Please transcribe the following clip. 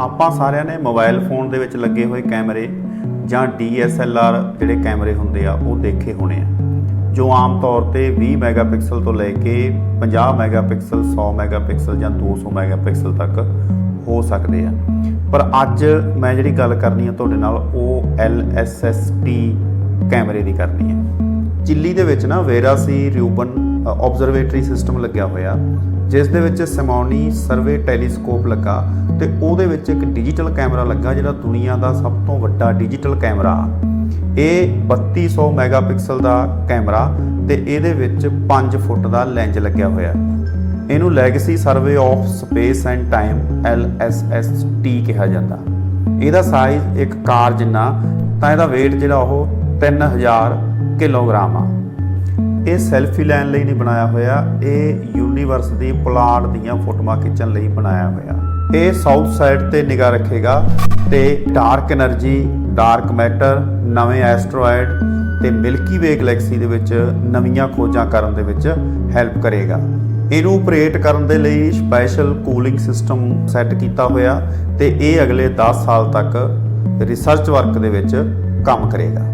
ਆਪਾਂ ਸਾਰਿਆਂ ਨੇ ਮੋਬਾਈਲ ਫੋਨ ਦੇ ਵਿੱਚ ਲੱਗੇ ਹੋਏ ਕੈਮਰੇ ਜਾਂ DSLR ਜਿਹੜੇ ਕੈਮਰੇ ਹੁੰਦੇ ਆ, ਉਹ ਦੇਖੇ ਹੋਣੇ ਆ। ਜੋ ਆਮ ਤੌਰ ਤੇ 20 ਮੈਗਾਪਿਕਸਲ ਤੋਂ ਲੈ ਕੇ 50 ਮੈਗਾਪਿਕਸਲ 100 ਮੈਗਾਪਿਕਸਲ ਜਾਂ 200 ਮੈਗਾਪਿਕਸਲ ਤੱਕ ਹੋ ਸਕਦੇ ਆ। ਪਰ ਅੱਜ ਮੈਂ ਜਿਹੜੀ ਗੱਲ ਕਰਨੀ ਆ ਤੁਹਾਡੇ ਨਾਲ, ਉਹ LSST ਕੈਮਰੇ ਦੀ ਕਰਨੀ ਹੈ ਚਿੱਲੀ ਦੇ ਵਿੱਚ ਨਾ ਵੇਰਾਸੀ ਰਿਊਬਨ ਆਬਜ਼ਰਵੇਟਰੀ ਸਿਸਟਮ ਲੱਗਿਆ ਹੋਇਆ। ਜਿਸ ਦੇ ਵਿੱਚ ਸਿਮੌਨੀ ਸਰਵੇ ਟੈਲੀਸਕੋਪ ਲੱਗਾ ਤੇ ਉਹਦੇ ਵਿੱਚ ਇੱਕ ਡਿਜੀਟਲ ਕੈਮਰਾ ਲੱਗਾ ਜਿਹੜਾ ਦੁਨੀਆ ਦਾ ਸਭ ਤੋਂ ਵੱਡਾ ਡਿਜੀਟਲ ਕੈਮਰਾ ਇਹ 3200 ਮੈਗਾਪਿਕਸਲ ਦਾ ਕੈਮਰਾ ਤੇ ਇਹਦੇ ਵਿੱਚ 5 ਫੁੱਟ ਦਾ ਲੈਂਜ਼ ਲੱਗਿਆ ਹੋਇਆ। ਇਹਨੂੰ legacy survey of space and time LSST ਕਿਹਾ ਜਾਂਦਾ। ਇਹਦਾ ਸਾਈਜ਼ ਇੱਕ ਕਾਰ ਜਿੰਨਾ, ਤਾਂ ਇਹਦਾ weight ਜਿਹੜਾ ਉਹ 3000 ਕਿਲੋਗ੍ਰਾਮ ਆ। ਇਹ ਸੈਲਫੀ ਲੈਣ ਲਈ ਨਹੀਂ ਬਣਾਇਆ ਹੋਇਆ, ਇਹ ਯੂਨੀਵਰਸ ਦੀ ਪਲਾਟ ਦੀਆਂ ਫੋਟੋਆਂ ਖਿੱਚਣ ਲਈ ਬਣਾਇਆ ਹੋਇਆ। ਇਹ ਸਾਊਥ ਸਾਈਡ ਤੇ ਨਿਗਾਹ ਰੱਖੇਗਾ ਤੇ ਡਾਰਕ એનર્ਜੀ ਡਾਰਕ ਮੈਟਰ ਨਵੇਂ ਐਸਟਰੋਇਡ ਤੇ ਮਿਲਕੀ ਵੇ ਗੈਲੈਕਸੀ ਦੇ ਵਿੱਚ ਨਵੀਆਂ ਖੋਜਾਂ ਕਰਨ ਦੇ ਵਿੱਚ ਹੈਲਪ ਕਰੇਗਾ। ਇਹਨੂੰ ਆਪਰੇਟ ਕਰਨ ਦੇ ਲਈ ਸਪੈਸ਼ਲ ਕੂਲਿੰਗ ਸਿਸਟਮ ਸੈੱਟ ਕੀਤਾ ਹੋਇਆ ਤੇ ਇਹ ਅਗਲੇ 10 ਸਾਲ ਤੱਕ ਰਿਸਰਚ ਵਰਕ ਦੇ ਵਿੱਚ ਕੰਮ ਕਰੇਗਾ।